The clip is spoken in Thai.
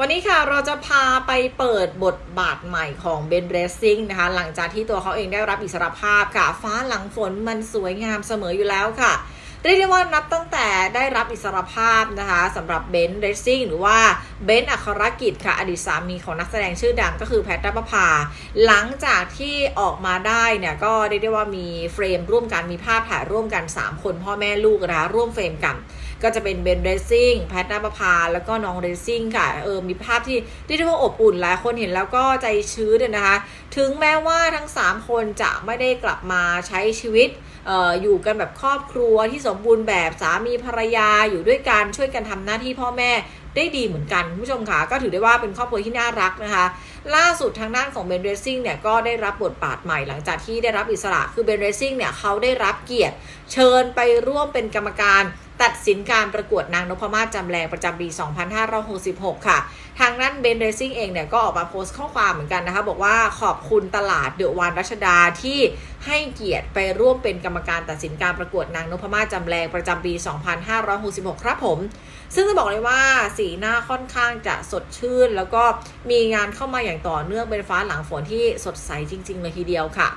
วันนี้ค่ะเราจะพาไปเปิดบทบาทใหม่ของเบนเรสซิ่งนะคะ หลังจากที่ตัวเขาเองได้รับอิสรภาพค่ะ ฟ้าหลังฝนมันสวยงามเสมออยู่แล้วค่ะเรียกได้ว่านับตั้งแต่ได้รับอิสรภาพนะคะสำหรับเบนเรสซิ่งหรือว่าเบนอัครกิจค่ะ อดีตสามีของนักแสดงชื่อดังก็คือแพทย์นภา หลังจากที่ออกมาได้เนี่ยก็เรียกได้ว่ามีเฟรมร่วมกันมีภาพถ่ายร่วมกัน 3 คนพ่อแม่ลูกนะคะร่วมเฟรมกัน ก็จะเป็นเบนเรซซิ่งแพทนาปภา แล้วก็น้องเรซซิ่งค่ะเออมีภาพที่เรียกได้ว่าอบอุ่นหลายคนเห็นแล้วก็ใจชื้นนะคะ ถึงแม้ว่าทั้ง 3 คนจะไม่ได้กลับมาใช้ชีวิตเอ่ออยู่กันแบบครอบครัวที่สมบูรณ์แบบสามีภรรยาอยู่ด้วยกันช่วยกันทำหน้าที่พ่อแม่ ได้ดีเหมือนกันคุณผู้ชมค่ะก็ถือได้ว่าเป็นครอบครัวที่น่ารักนะคะ ล่าสุดทางด้านของเบนเรซิ่งเนี่ยก็ได้รับบทบาทใหม่หลังจากที่ได้รับอิสระคือเบนเรซิ่งเนี่ยเขาได้รับเกียรติเชิญไปร่วมเป็นกรรมการ สินการประกวดนางนพมาศจำแรงประจำปี 2566 ค่ะ ทางนั้นเบนเรซิ่งเองเนี่ยก็ออกมาโพสต์ข้อความเหมือนกันนะคะ บอกว่าขอบคุณตลาดเดอะวันรัชดาที่ให้เกียรติไปร่วมเป็นกรรมการตัดสินการประกวดนางนพมาศจำแรงประจำปี 2566 ครับผม ซึ่งจะบอกเลยว่าสีหน้าค่อนข้างจะสดชื่น แล้วก็มีงานเข้ามาอย่างต่อเนื่องเป็นฟ้าหลังฝนที่สดใสจริง ๆ เลยทีเดียวค่ะ